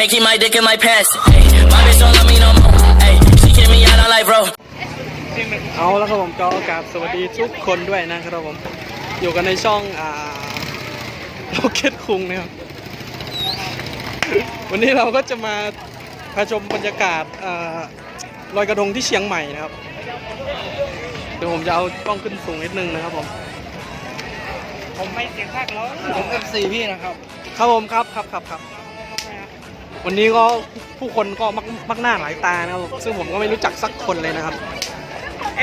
Can't keep my dick in my pants. Ay, my bitch don't love me no more. Ay, she kick me out, I'm like, bro. เอาแล้วครับผมก็กราบสวัสดีทุกคนด้วยนะครับผม อยู่กันในช่องอ่าโลเกตคุงนะครับ วันนี้เราก็จะมาพาชมบรรยากาศอ่าลอยกระทงที่เชียงใหม่นะครับ เดี๋ยวผมจะเอากล้องขึ้นสูงนิดนึงนะครับผม ผมไม่เสียงภาคร้องผมเอฟซีพี่นะครับ ครับผมครับครับครับครับ วันนี้ก็ผู้คนก็มักมักหน้าหลายตานะครับผมซึ่งผมก็ไม่รู้จักสักคนเลยนะครับ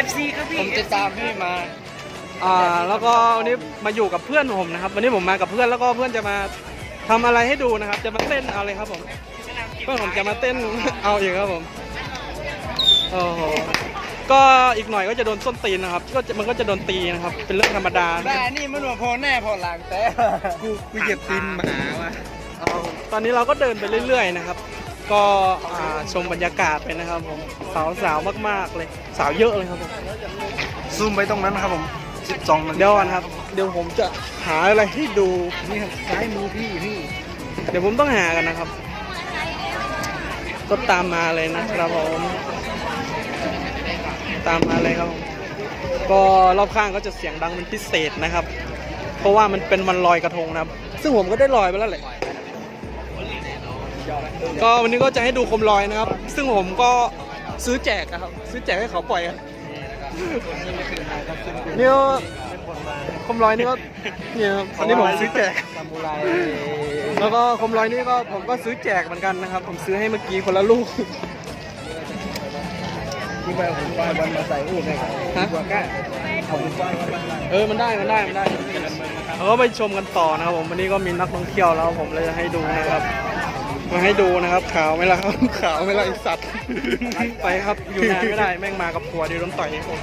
FC ครับพี่ ผมติดตามพี่มาอ่าแล้วก็วันนี้มาอยู่กับเพื่อนผมนะครับ วันนี้ผมมากับเพื่อนแล้วก็เพื่อนจะมาทำอะไรให้ดูนะครับ จะมาเต้นเอาเลยครับผม เพื่อนผมจะมาเต้น เอาอีกครับผมโอ้โหก็อีกหน่อยก็จะโดนส้นตีนนะครับ ก็จะมันก็จะโดนตีนะครับ เป็นเรื่องธรรมดาแม่นี่มันหัวโพแน่พอหลังแต่กูกูเหยียบตีนหมาว่ะเอา ตอนนี้เราก็เดินไปเรื่อย ๆ นะครับ ก็อ่าชมบรรยากาศไปนะครับผมสาวสาวๆมากๆเลย สาวเยอะเลยครับผมซูมไปตรงนั้นนะครับผม12นาฬิกาเดี๋ยวก่อนครับ เดี๋ยวผมจะหาอะไรให้ดูนี่ครับซ้ายมือพี่พี่ เดี๋ยวผมต้องหากันนะครับ ก็ตามมาเลยนะครับผมตามมาเลยครับผมก็รอบข้างก็จะเสียงดังเป็นพิเศษนะครับ เพราะว่ามันเป็นวันลอยกระทงนะครับ ซึ่งผมก็ได้ลอยไปแล้วแหละ ก็วันนี้ก็จะให้ดูโคมลอยนะครับ ซึ่งผมก็ซื้อแจกนะครับ ซื้อแจกให้เขาปล่อยกันนี่ก็โคมลอยนี่ก็เนี่ยครับตอนนี้ผมซื้อแจก ซามูไรแล้วก็โคมลอยนี่ก็ผมก็ซื้อแจกเหมือนกันนะครับ ผมซื้อให้เมื่อกี้คนละลูก ที่ไปผมไปวันมาใส่อู้ไงครับฮะ หัวก้าเอาผมไปวันเออ มันได้ มันได้ มันได้เราก็ไปชมกันต่อนะครับผม วันนี้ก็มีนักท่องเที่ยวแล้วผมเลยจะให้ดูนะครับ มาให้ดูนะครับขาวไหมล่ะครับขาวไหมล่ะไอสัตว์ ไปครับอยู่นานไม่ได้แม่งมากับผัวเดียวโดนต่อยผม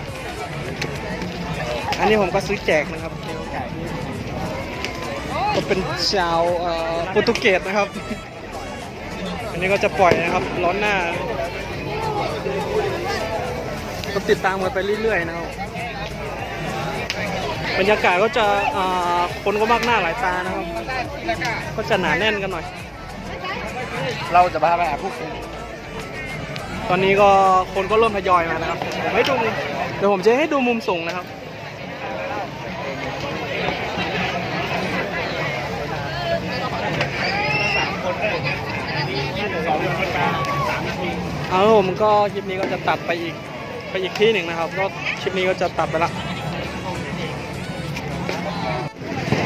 อันนี้ผมก็ซื้อแจกนะครับก็เป็นชาวเอ่อโปรตุเกสนะครับ อันนี้ก็จะปล่อยนะครับ ร้อนหน้า ก็ติดตามกันไปเรื่อยๆนะครับบรรยากาศก็จะอ่าคนก็มากหน้าหลายตานะครับ ก็จะหนาแน่นกันหน่อย เราจะพาไปหาผู้คุมตอนนี้ก็คนก็เริ่มทยอยมานะครับผมให้ดูเดี๋ยวผมจะให้ดูมุมสูงนะครับเอาผมก็คลิปนี้ก็จะตัดไปอีกไปอีกที่หนึ่งนะครับก็คลิปนี้ก็จะตัดไปละ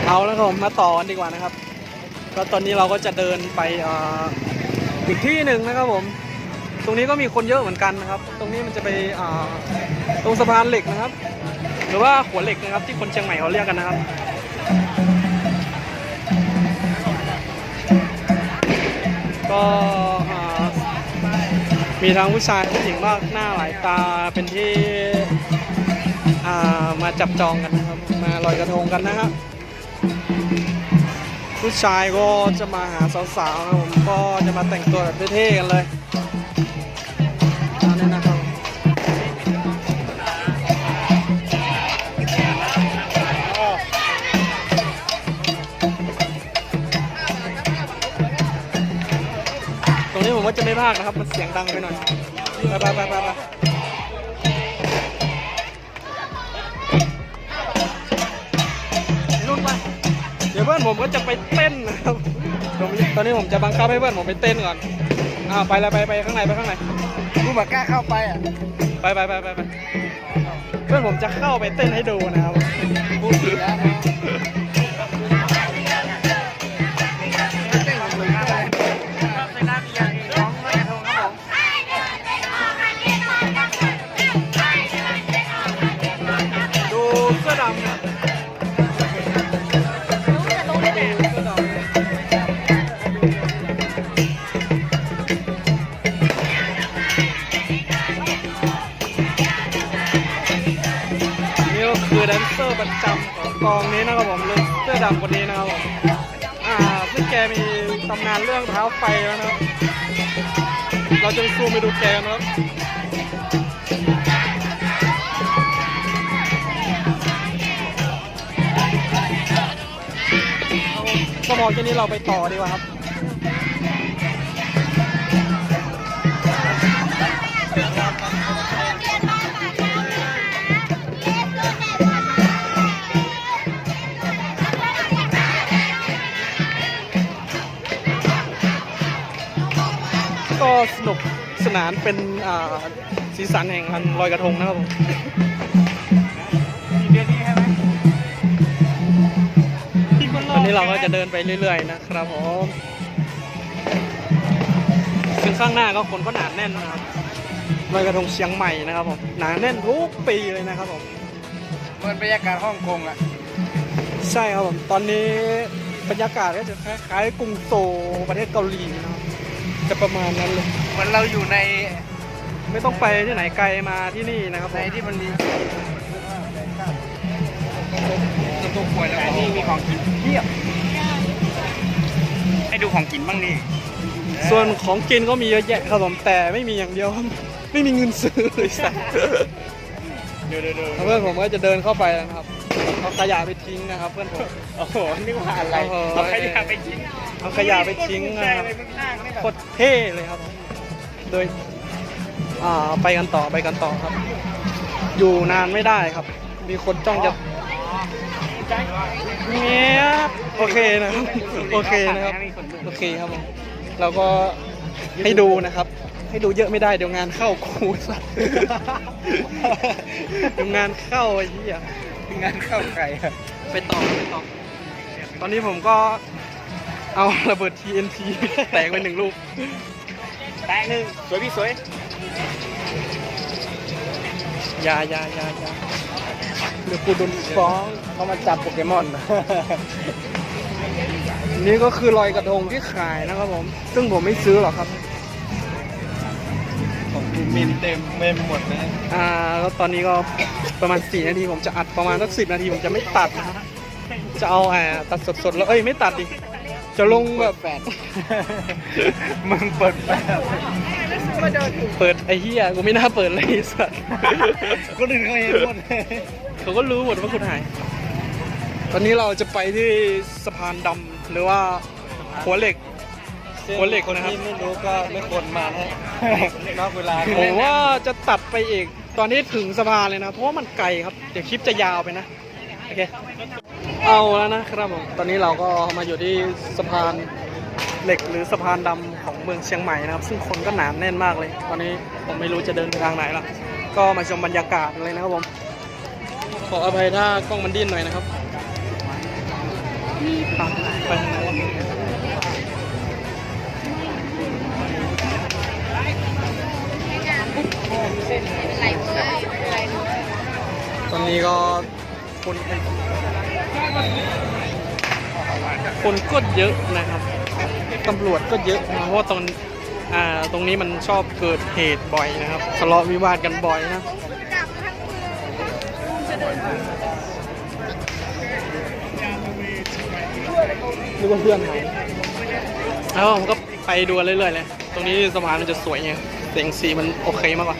เอาแล้วครับผมมาต่อกันดีกว่านะครับ ก็ตอนนี้เราก็จะเดินไปอ่า อีกที่หนึ่งนะครับผม ตรงนี้ก็มีคนเยอะเหมือนกันนะครับ ตรงนี้มันจะไปตรงสะพานเหล็กนะครับ หรือว่าหัวเหล็กนะครับ ที่คนเชียงใหม่เขาเรียกกันนะครับก็มีทั้งผู้ชายผู้หญิงมากหน้าหลายตาเป็นที่มาจับจองกันนะครับ มาลอยกระทงกันนะครับ ผู้ชายก็จะมาหาสาวๆนะผมก็จะมาแต่งตัวแบบเท่ๆกันเลยนี่นะครับตรงนี้ผมว่าจะไม่พากนะครับ มันเสียงดังไปหน่อย ไปไปไปไป ผมก็จะไปเต้นนะครับผมตอนนี้ผมจะบังคับให้เพื่อนผมไปเต้นก่อนอ่าไปแล้วไปไปข้างในไปข้างในกูมากล้าเข้าไปอะไปไปไปไปไปเพื่อนผมจะเข้าไปเต้นให้ดูนะครับพูดผิดแล้ว ประจำของกองนี้นะครับผมเลยเสื้อดำคนนี้นะครับผมอ่าซึ่งแกมีตำนานเรื่องเท้าไฟแล้วนะครับ เราจะไปซูมไปดูแกนนะครับก็มองแค่นี้เราไปต่อดีกว่าครับ นุกสนานเป็นอ่าสีสันแห่งวันลอยกระทงนะครับผมเดือนนี้ใช่ไหมที่คนรวันนี้เราก็จะเดินไปเรื่อยๆนะครับผมซึ่งข้างหน้าก็คนก็หนาแน่นนะครับลอยกระทงเชียงใหม่นะครับผมหนาแน่นทุกปีเลยนะครับผมเหมือนบรรยากาศฮ่องกงอะใช่ครับผมตอนนี้บรรยากาศก็จะคล้ายๆกรุงโซลประเทศเกาหลีนะครับจะประมาณนั้นเลยเห มือนเราอยู่ในไม่ต้องไปที่ไหนไกลมาที่นี่นะครับผในมที่มันมีตัวป่วยแล้วนี่มีของกินเพียบให้ดูของกินบ้างนี่ส่วนของกินก็มีเยอะแยะครับผมแต่ไม่มีอย่างเดียวครับไม่มีเงินซื้อเลยสักเดี๋ยวเดี๋ยวเดี๋ยวเพื่อนผมก็จะเดินเข้าไปแล้วนะครับเอาขยะไปทิ้งนะครับ เพื่อนผม โอ้โหนึกว่าอะไรโอ้โห เอาขยะไปทิ้งเอาขยะไปทิ้งนะนะครับเลยมึงห้างนี่แบบโคตรเท่เลยครับผม โดยไปกันต่อไปกันต่อครับ อยู่นานไม่ได้ครับ มีคนจ้องจะเนี้ยโอเคนะครับโอเคนะครับโอเคครับผมเราก็ให้ดูนะครับ ให้ดูเยอะไม่ได้เดี๋ยวงานเข้าครูสัตว์เดี๋ยวงานเข้าไอ้เหี้ยงานเข้าใครอะไปต่อไปต่อตอนนี้ผมก็เอาระเบิด TNT แตกไปหนึ่งลูก แตงหนึ่งสวยพี่สวยอยาอยาอยาอยาเดี๋ยวกูโดนฟ้องเขามาจับโปเกมอน นี่ก็คือลอยกระทงที่ขายนะครับผม ซึ่งผมไม่ซื้อหรอกครับของกูเมมเต็มเมมหมดนะอ่าแล้วตอนนี้ก็ประมาณ 4 นาที ผมจะอัดประมาณสักสินาที ผมจะไม่ตัดนะครับจะเอาอ่าตัดสดๆแล้วเอ้ยไม่ตัดดิ จะลงแบบแปดมึงเปิดแปดเปิดไอ้เหี้ยกูไม่น่าเปิดเลยไอ้สัสคนอื่นเขาเห็นหมดเลยเขาก็รู้หมดว่าคุณหาย ตอนนี้เราจะไปที่สะพานดำหรือว่าหัวเหล็กหัวเหล็กนะครับที่ไม่รู้ก็ไม่ควรมานะนอกเวลาผมว่าจะตัดไปอีก ตอนนี้ถึงสะพานเลยนะ เพราะว่ามันไกลครับ เดี๋ยวคลิปจะยาวไปนะ โอเค เอาแล้วนะครับผมตอนนี้เราก็มาอยู่ที่สะพานเหล็กหรือสะพานดำของเมืองเชียงใหม่นะครับ ซึ่งคนก็หนาแน่นมากเลย ตอนนี้ผมไม่รู้จะเดินไปทางไหนละก็มาชมบรรยากาศเลยนะครับผมขออภัยถ้ากล้องมันดิ้นหน่อยนะครับไปทางไหนตอนนี้ก็ คนคนก็เยอะนะครับตำรวจก็เยอะนะเพราะว่าตอนอ่าตรงนี้มันชอบเกิดเหตุบ่อยนะครับทะเลาะวิวาทกันบ่อยนะนึกว่าเพื่อนไหายแล้วผมก็ไปดูเรื่อยๆเลย ตรงนี้สะพานมันจะสวยไงเสียงสีมันโอเคมากกว่า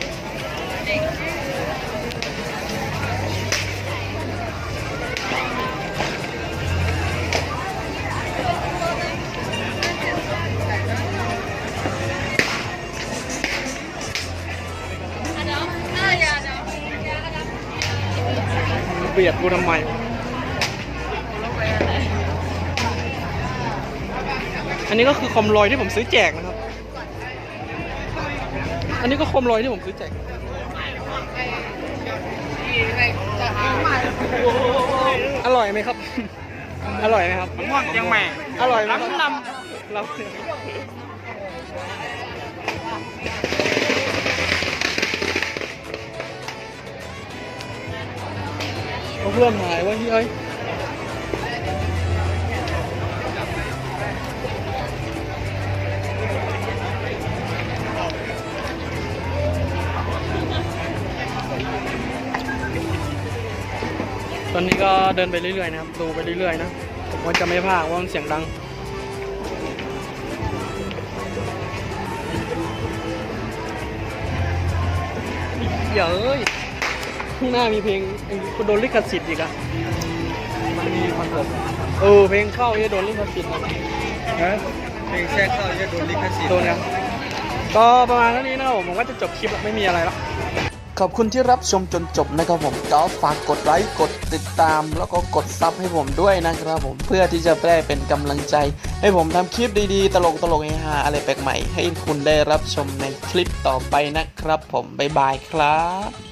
บียดกูทำไมอันนี้ก็คือคอมลอยที่ผมซื้อแจกนะครับ อันนี้ก็คอมลอยที่ผมซื้อแจกอร่อยไหมครับ อร่อยไหมครับม่วงเชียงใหม่ อร่อยไหมครับลลำ เอาเพื่อนหายว่าเฮ้ยตอนนี้ก็เดินไปเรื่อยๆนะครับ ดูไปเรื่อยๆนะ ผมว่าจะไม่พาดว่ามันเสียงดังเยอะ ข้างหน้ามีเพลงกูโดนลิขสิทธิ์อีกอะมันมีคอนเสิร์ตเออเพลงเข้าเนี่ยโดนลิขสิทธิ์นะนะเพลงแทรกเข้าจะโดนลิขสิทธิ์โดนครับก็ประมาณเท่านี้นะครับผมผมก็จะจบคลิปแล้วไม่มีอะไรแล้วขอบคุณที่รับชมจนจบนะครับผมก็ฝากกดไลค์กดติดตาม แล้วก็กดซับให้ผมด้วยนะครับผมเพื่อที่จะได้เป็นกำลังใจ ให้ผมทำคลิปดีๆ ตลกตลกๆเฮฮาอะไรแปลกใหม่ ให้คุณได้รับชมในคลิปต่อไปนะครับผมบ๊ายบายครับ